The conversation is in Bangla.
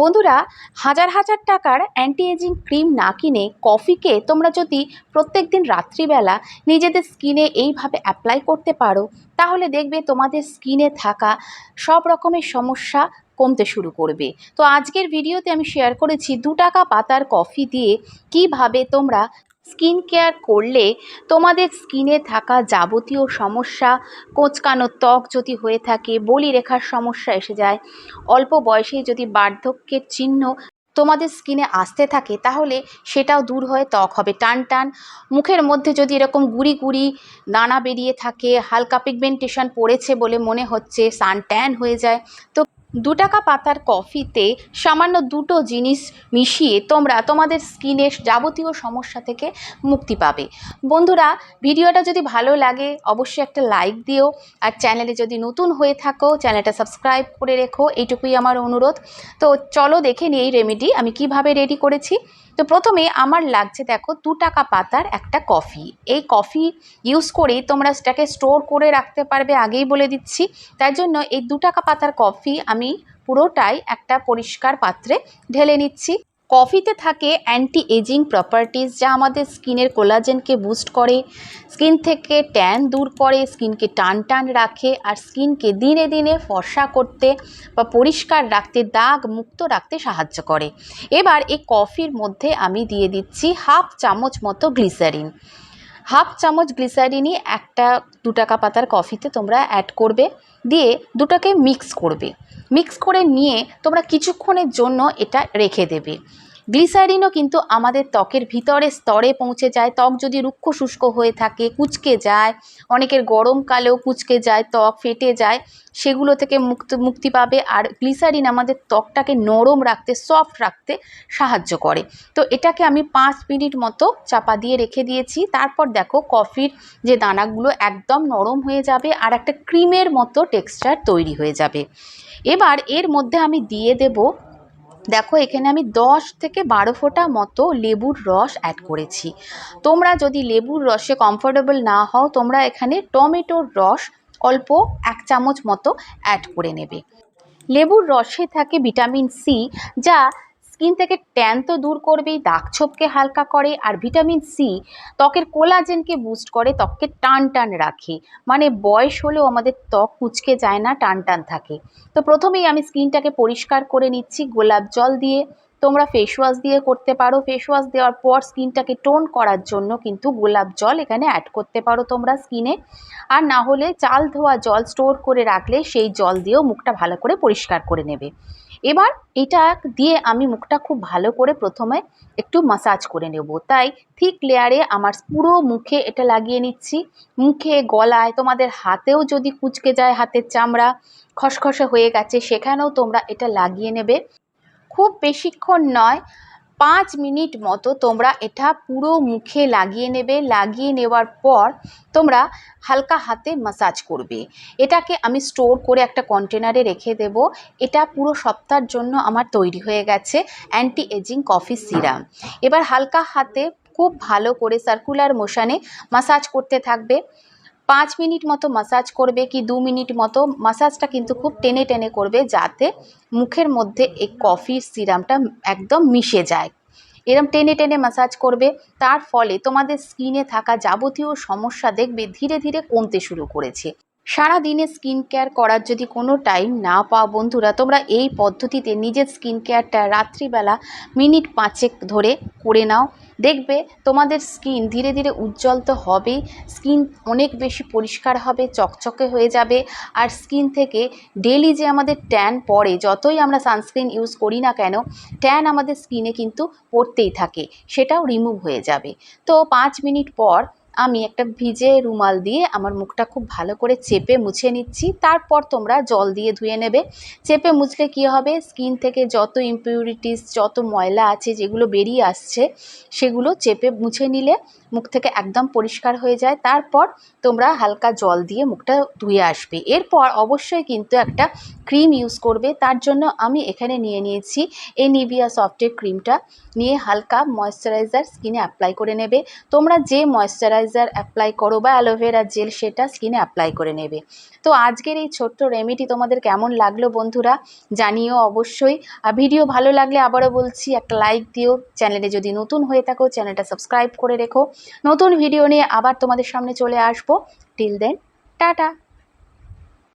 বন্ধুরা, হাজার হাজার টাকার অ্যান্টি এজিং ক্রিম না কিনে কফিকে তোমরা যদি প্রত্যেক দিন রাত্রিবেলা নিজেদের স্কিনে এইভাবে অ্যাপ্লাই করতে পারো, তাহলে দেখবে তোমাদের স্কিনে থাকা সব রকমের সমস্যা কমতে শুরু করবে। তো আজকের ভিডিওতে আমি শেয়ার করেছি দু টাকা পাতার কফি দিয়ে কীভাবে তোমরা স্কিন কেয়ার করলে তোমাদের স্কিনে থাকা যাবতীয় সমস্যা, কোঁচকানো ত্বক যদি হয়ে থাকে বলি রেখার সমস্যা এসে যায়, অল্প বয়সেই যদি বার্ধক্যের চিহ্ন তোমাদের স্কিনে আসতে থাকে, তাহলে সেটাও দূর হয়ে ত্বক হবে। টান টান। মুখের মধ্যে যদি এরকম গুড়ি গুড়ি দানা বেরিয়ে থাকে, হালকা পিগমেন্টেশন পড়েছে বলে মনে হচ্ছে সান ট্যান হয়ে যায়, তো দু টাকা পাতার কফিতে সামান্য দুটো জিনিস মিশিয়ে তোমরা তোমাদের স্কিনের যাবতীয় সমস্যা থেকে মুক্তি পাবে। বন্ধুরা, ভিডিওটা যদি ভালো লাগে, অবশ্যই একটা লাইক দিও। আর চ্যানেলে যদি নতুন হয়ে থাকো, চ্যানেলটা সাবস্ক্রাইব করে রেখো। এইটুকুই আমার অনুরোধ। তো চলো দেখে নিই এই রেমেডি, আমি কীভাবে রেডি করেছি। তো প্রথমে আমার লাগছে, দেখো, দু টাকা পাতার একটা কফি এই কফি ইউজ করেই তোমরা সেটাকে স্টোর করে রাখতে পারবে, আগেই বলে দিচ্ছি। তাই জন্য এই দু টাকা পাতার কফি আমি পুরোটাই একটা পরিষ্কার পাত্রে ঢেলে নিচ্ছি। কফিতে থাকে অ্যান্টি এজিং প্রপার্টিস যা আমাদের স্কিনের কোলাজেনকে বুস্ট করে, স্কিন থেকে ট্যান দূর করে, স্কিনকে টান টান রাখে আর স্কিনকে দিনে দিনে ফর্সা করতে বা পরিষ্কার রাখতে, দাগ মুক্ত রাখতে সাহায্য করে। এবার এই কফির মধ্যে আমি দিয়ে দিচ্ছি হাফ চামচ মতো গ্লিসারিন হাফ চামচ গ্লিসারিনই একটা দু টাকা পাতার কফিতে তোমরা অ্যাড করবে, দিয়ে দুটাকে মিক্স করবে। মিক্স করে নিয়ে তোমরা কিছুক্ষণের জন্য এটা রেখে দেবে। গ্লিসারিনও কিন্তু আমাদের ত্বকের ভিতরে স্তরে পৌঁছে যায়। ত্বক যদি রুক্ষ শুষ্ক হয়ে থাকে, কুচকে যায়, অনেকের গরমকালেও কুচকে যায়, ত্বক ফেটে যায়, সেগুলো থেকে মুক্ত, মুক্তি পাবে আর গ্লিসারিন আমাদের ত্বকটাকে নরম রাখতে সফট রাখতে সাহায্য করে। তো এটাকে আমি পাঁচ মিনিট মতো চাপা দিয়ে রেখে দিয়েছি। তারপর দেখো কফির যে দানাগুলো একদম নরম হয়ে যাবে আর একটা ক্রিমের মতো টেক্সচার তৈরি হয়ে যাবে। এবার এর মধ্যে আমি দিয়ে দেব দেখো, এখানে আমি দশ থেকে বারো ফোঁটা মতো লেবুর রস অ্যাড করেছি। তোমরা যদি লেবুর রসে কমফোর্টেবল না হও, তোমরা এখানে টমেটোর রস অল্প এক চামচ মতো অ্যাড করে নেবে। লেবুর রসে থাকে ভিটামিন সি যা স্কিন থেকে ট্যান তো দূর করবেই, দাগ ছোপকে হালকা করে, আর ভিটামিন সি ত্বকের কোলাজেনকে বুস্ট করে, ত্বককে টান টান রাখে। মানে বয়স হলেও আমাদের ত্বক কুচকে যায় না, টান টান থাকে। তো প্রথমেই আমি স্কিনটাকে পরিষ্কার করে নিচ্ছি, গোলাপ জল দিয়ে। তোমরা ফেস ওয়াশ দিয়ে করতে পারো। ফেস ওয়াশ দেওয়ার পর স্কিনটাকে টোন করার জন্য কিন্তু গোলাপ জল এখানে অ্যাড করতে পারো তোমরা স্কিনে আর না হলে চাল ধোয়া জল স্টোর করে রাখলে সেই জল দিয়েও মুখটা ভালো করে পরিষ্কার করে নেবে। এবার এটা দিয়ে আমি মুখটা খুব ভালো করে প্রথমে একটু মাসাজ করে নেব। তাই থিক লেয়ারে আমার পুরো মুখে এটা লাগিয়ে নিচ্ছি। মুখে, গলায়, তোমাদের হাতেও যদি কুচকে যায় হাতের চামড়া, খসখসে হয়ে গেছে, সেখানেও তোমরা এটা লাগিয়ে নেবে। খুব বেশিক্ষণ নয় পাঁচ মিনিট মতো তোমরা এটা পুরো মুখে লাগিয়ে নেবে। লাগিয়ে নেওয়ার পর তোমরা হালকা হাতে মাসাজ করবে। এটাকে আমি স্টোর করে একটা কন্টেনারে রেখে দেব। এটা পুরো সপ্তাহের জন্য আমার তৈরি হয়ে গেছে অ্যান্টি এজিং কফি সিরাম এবার হালকা হাতে খুব ভালো করে সার্কুলার মোশানে মাসাজ করতে থাকবে। পাঁচ মিনিট মতো মাসাজ করবে কি দু মিনিট মতো মাসাজটা কিন্তু খুব টেনে টেনে করবে যাতে মুখের মধ্যে এই কফির সিরামটা একদম মিশে যায়। এরম টেনে টেনে মাসাজ করবে, তার ফলে তোমাদের স্কিনে থাকা যাবতীয় সমস্যা দেখবে ধীরে ধীরে কমতে শুরু করেছে। সারা দিনে স্কিন কেয়ার করার যদি কোনো টাইম না পাও বন্ধুরা, তোমরা এই পদ্ধতিতে নিজের স্কিন কেয়ারটা রাত্রিবেলা মিনিট পাঁচেক ধরে করে নাও। দেখবে তোমাদের স্কিন ধীরে ধীরে উজ্জ্বল তো হবেই, স্কিন অনেক বেশি পরিষ্কার হবে, চকচকে হয়ে যাবে। আর স্কিন থেকে ডেলি যে আমাদের ট্যান পড়ে, যতই আমরা সানস্ক্রিন ইউজ করি না কেন, ট্যান আমাদের স্কিনে কিন্তু পড়তেই থাকে, সেটাও রিমুভ হয়ে যাবে। তো পাঁচ মিনিট পর আমি একটা ভিজে রুমাল দিয়ে আমার মুখটা খুব ভালো করে চেপে মুছে নিচ্ছি। তারপর তোমরা জল দিয়ে ধুয়ে নেবে। চেপে মুছলে কী হবে? স্কিন থেকে যত ইম্পিউরিটিস যত ময়লা আছে, যেগুলো বেরিয়ে আসছে, সেগুলো চেপে মুছে নিলে মুখ থেকে একদম পরিষ্কার হয়ে যায়। তারপর তোমরা হালকা জল দিয়ে মুখটা ধুয়ে আসবে। এরপর অবশ্যই কিন্তু একটা ক্রিম ইউজ করবে। তার জন্য আমি এখানে নিয়ে নিয়েছি এই নিভিয়া সফটের ক্রিমটা। নিয়ে হালকা ময়শ্চারাইজার স্কিনে অ্যাপ্লাই করে নেবে। তোমরা যে ময়শ্চারাইজার অ্যাপ্লাই করো বা অ্যালোভেরা জেল, সেটা স্কিনে অ্যাপ্লাই করে নেবে। তো আজকের এই ছোট্ট রেমেডি তোমাদের কেমন লাগল বন্ধুরা জানিও অবশ্যই। আর ভিডিও ভালো লাগলে আবারও বলছি, একটা লাইক দিও। চ্যানেলে যদি নতুন হয়ে থাকো, চ্যানেলটা সাবস্ক্রাইব করে রেখো। নতুন ভিডিও নিয়ে আবার তোমাদের সামনে চলে আসব। Till then tata.